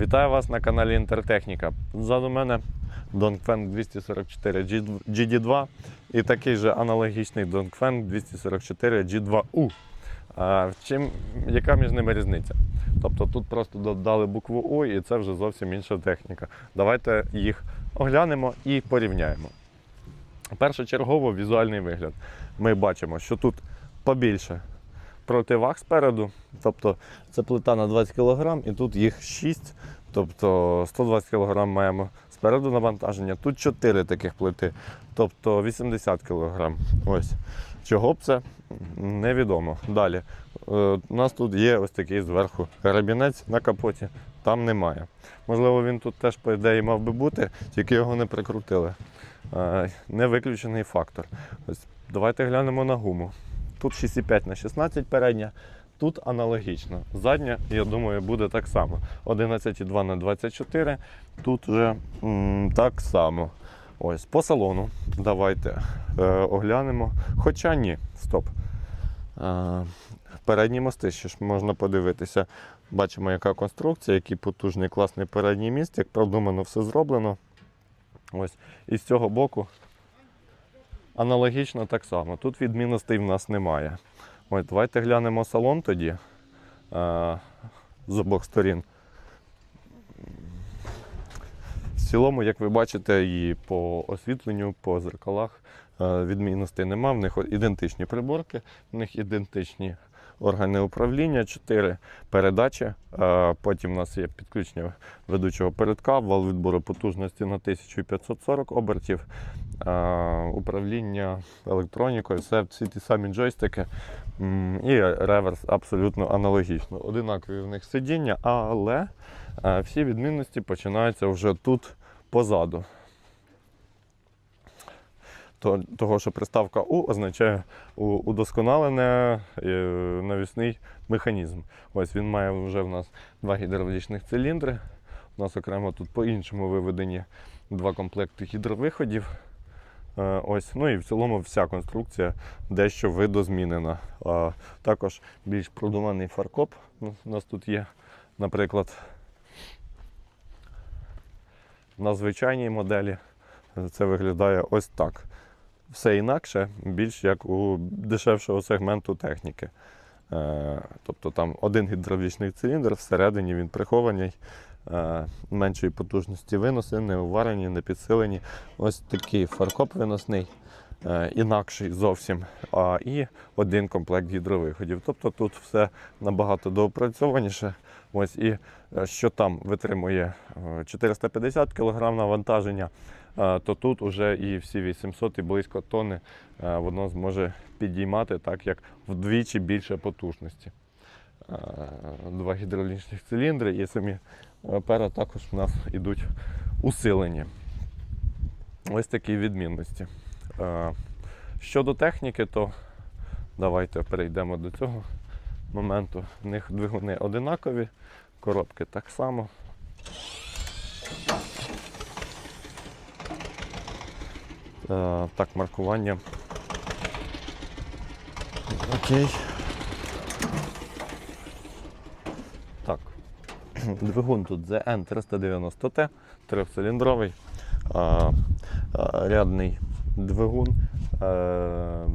Вітаю вас на каналі Інтертехніка. Позаду мене Dongfeng 244 GD2 і такий же аналогічний Dongfeng 244 G2U. А, чим, яка між ними різниця? Тобто тут просто додали букву У і це вже зовсім інша техніка. Давайте їх оглянемо і порівняємо. Першочергово візуальний вигляд. Ми бачимо, що тут побільше противаг спереду, тобто це плита на 20 кг, і тут їх 6, тобто 120 кг маємо спереду навантаження. Тут 4 таких плити, тобто 80 кг. Ось. Чого б це? Невідомо. Далі. Е, У нас тут є ось такий зверху карабінець на капоті, там немає. Можливо, він тут теж, по ідеї, мав би бути, тільки його не прикрутили. Е, Не виключений фактор. Ось давайте глянемо на гуму. Тут 6,5 на 16 передня, тут аналогічно. Задня, я думаю, буде так само. 11,2 на 24, тут вже так само. Ось по салону. Давайте е, оглянемо. Хоча ні, стоп. Е, передні мости ще ж можна подивитися. Бачимо, яка конструкція, який потужний класний передній міст, як продумано все зроблено. Ось. І з цього боку аналогічно так само. Тут відмінностей в нас немає. Ось, давайте глянемо салон тоді е, з обох сторін. В цілому, як ви бачите, і по освітленню, по зеркалах е, відмінностей нема. В них ідентичні приборки, в них ідентичні органи управління, 4 передачі. Е, Потім у нас є підключення ведучого передка, вал відбору потужності на 1540 обертів, е, управління електронікою, все всі ті самі джойстики. І реверс абсолютно аналогічно. Одинакові в них сидіння, але е, всі відмінності починаються вже тут позаду. Того, що приставка У означає у- удосконалений е, навісний механізм. Ось він має вже в нас два гідравлічних циліндри. У нас окремо тут по-іншому виведені два комплекти гідровиходів. Е, Ось, ну і в цілому вся конструкція дещо видозмінена. Також більш продуманий фаркоп у нас тут є, наприклад, на звичайній моделі це виглядає ось так. Все інакше, більш як у дешевшого сегменту техніки. Е, тобто там один гідравлічний циліндр, всередині він прихований, е, меншої потужності виноси, не уварені, не підсилені. Ось такий фаркоп виносний, е, інакший зовсім. А, і один комплект гідровиходів. Тобто тут все набагато доопрацьованіше. Ось і що там витримує е, 450 кг навантаження, то тут уже і всі 800 і близько тонни е, воно зможе підіймати, так як вдвічі більше потужності. Е, Два гідравлічних циліндри і самі е, пера також у нас йдуть усилені. Ось такі відмінності. Е, Щодо техніки, то давайте перейдемо до цього моменту. В них двигуни одинакові, коробки так само. Е, Так, маркування. Окей. Так. Двигун тут ZN390T, трьохциліндровий, а, а, рядний двигун, е,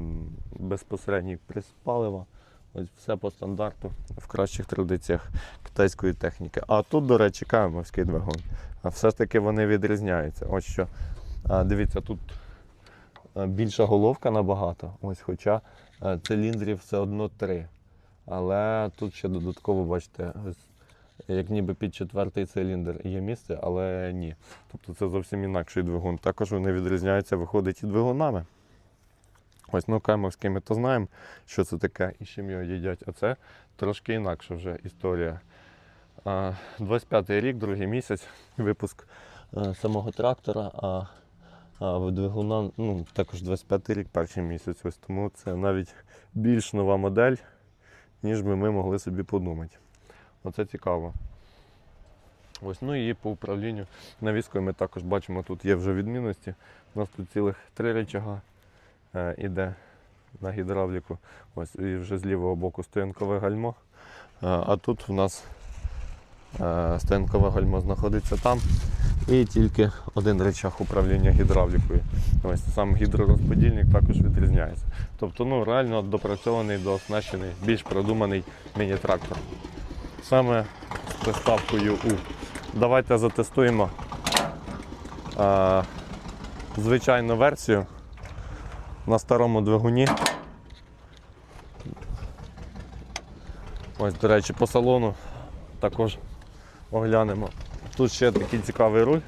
безпосередній прис палива. Ось все по стандарту в кращих традиціях китайської техніки. А тут, до речі, каймовський двигун. А все ж таки вони відрізняються. Ось що. Дивіться, тут е, більша головка набагато. Ось, хоча е, циліндрів все одно три. Але тут ще додатково, бачите, ось, як ніби під четвертий циліндр є місце, але ні. Тобто це зовсім інакший двигун. Також вони відрізняються, виходить, і двигунами. Ось, ну, каймовський ми то знаємо, що це таке і з чим його їдять. А це трошки інакша вже історія. 25-й рік, другий місяць, випуск е, самого трактора, а двигуна ну, також 25-й рік, перший місяць. Ось тому це навіть більш нова модель, ніж би ми могли собі подумати. Оце цікаво. Ось, ну і по управлінню навіскою ми також бачимо, тут є вже відмінності. У нас тут цілих три речага е, іде на гідравліку. Ось і вже з лівого боку стоянкове гальмо. Е, а тут у нас Е, Стоянкове гальмо знаходиться там. І тільки один речах управління гідравлікою. Ось сам гідророзподільник також відрізняється. Тобто ну, реально допрацьований, дооснащений, більш продуманий міні-трактор. Саме з приставкою У. Давайте затестуємо е, звичайну версію на старому двигуні. Ось, до речі, по салону також оглянемо. Тут ще такий цікавий руль,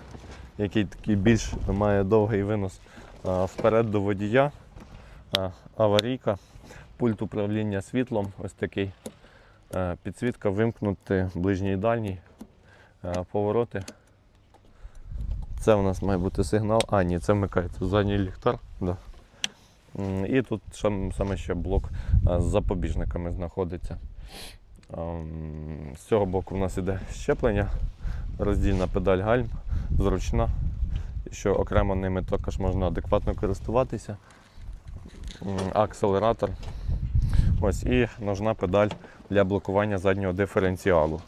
який такий більш має довгий винос вперед до водія, аварійка, пульт управління світлом, ось такий. Підсвітка вимкнути ближній і дальній, повороти. Це у нас має бути сигнал. А, ні, це вмикається задній ліхтар. Да. І тут сам- саме ще блок з запобіжниками знаходиться. З цього боку у нас іде щеплення, роздільна педаль гальм, зручна, що окремо ними також можна адекватно користуватися. Акселератор. Ось і ножна педаль для блокування заднього диференціалу.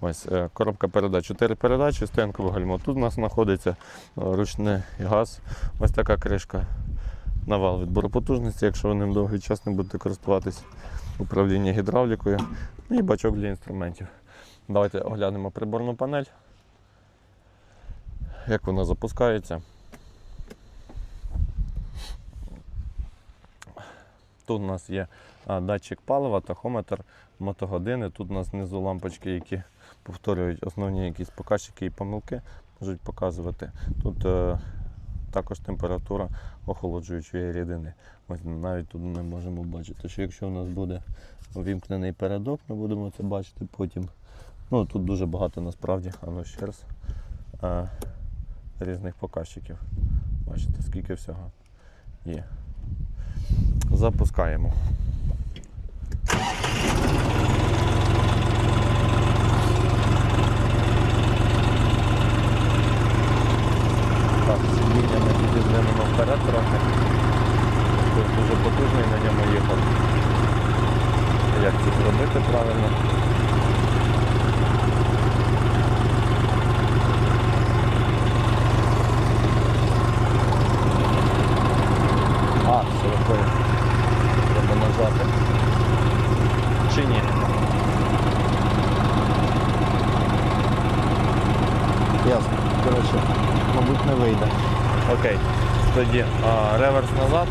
Ось е, коробка передач, 4 передачі, стоянкове гальмо. Тут у нас знаходиться е, ручний газ, ось така кришка на вал відбору потужності, якщо ви ним довгий час не будете користуватися управління гідравлікою і бачок для інструментів. Давайте оглянемо приборну панель. Як вона запускається. Тут у нас є датчик палива, тахометр, мотогодини. Тут у нас знизу лампочки, які повторюють основні якісь показчики і помилки, можуть показувати. Тут е, також температура охолоджуючої рідини. Ось навіть тут ми можемо бачити, що якщо у нас буде увімкнений передок, ми будемо це бачити потім. Ну, тут дуже багато насправді, а ну ще раз, е, різних показчиків. Бачите, скільки всього є. Запускаємо. Так, сидіння ми підізвинемо вперед трохи. Тут дуже потужний на ньому їхав. Як це зробити правильно? А, все виходить. Треба нажати. Чи ні? Ясно. Коротше, мабуть, не вийде. Окей. Тоді а, реверс назад.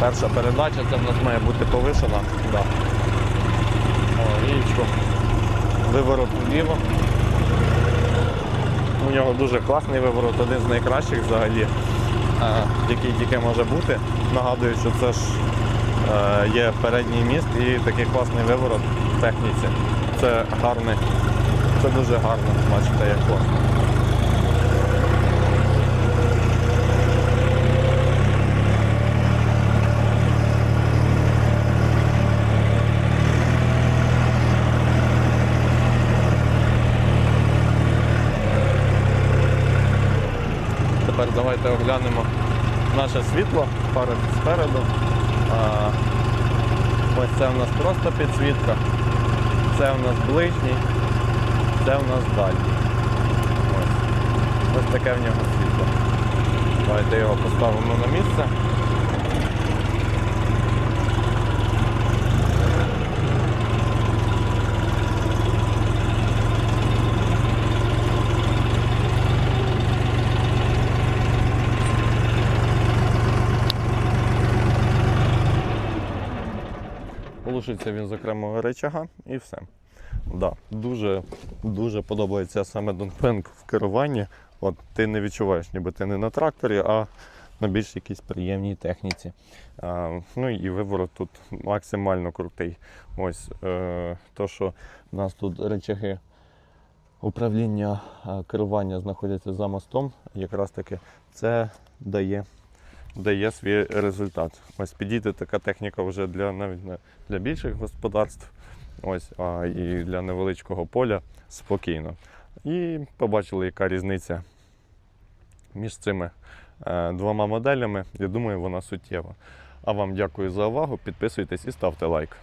Перша передача, це в нас має бути повишена. Да. О, річку. Виворот вліво. У нього дуже класний виворот, один з найкращих взагалі, який тільки може бути. Нагадую, що це ж е, є передній міст і такий класний виворот в техніці. Це гарний, це дуже гарно, бачите, як класно. Тепер давайте оглянемо наше світло фари спереду. Ось це у нас просто підсвітка, це у нас ближній, це у нас дальній. Ось, ось таке в нього світло. Давайте його поставимо на місце. Полушиться він з окремого речага і все. Да, дуже, дуже подобається саме Донфенг в керуванні. От ти не відчуваєш, ніби ти не на тракторі, а на більш якійсь приємній техніці. А, ну і виворот тут максимально крутий. Ось е, то, що в нас тут речаги управління а, керування знаходяться за мостом, якраз таки це дає дає свій результат. Ось підійде така техніка вже для навіть для більших господарств, ось, а і для невеличкого поля спокійно. І побачили, яка різниця між цими е, двома моделями. Я думаю, вона суттєва. А вам дякую за увагу. Підписуйтесь і ставте лайк.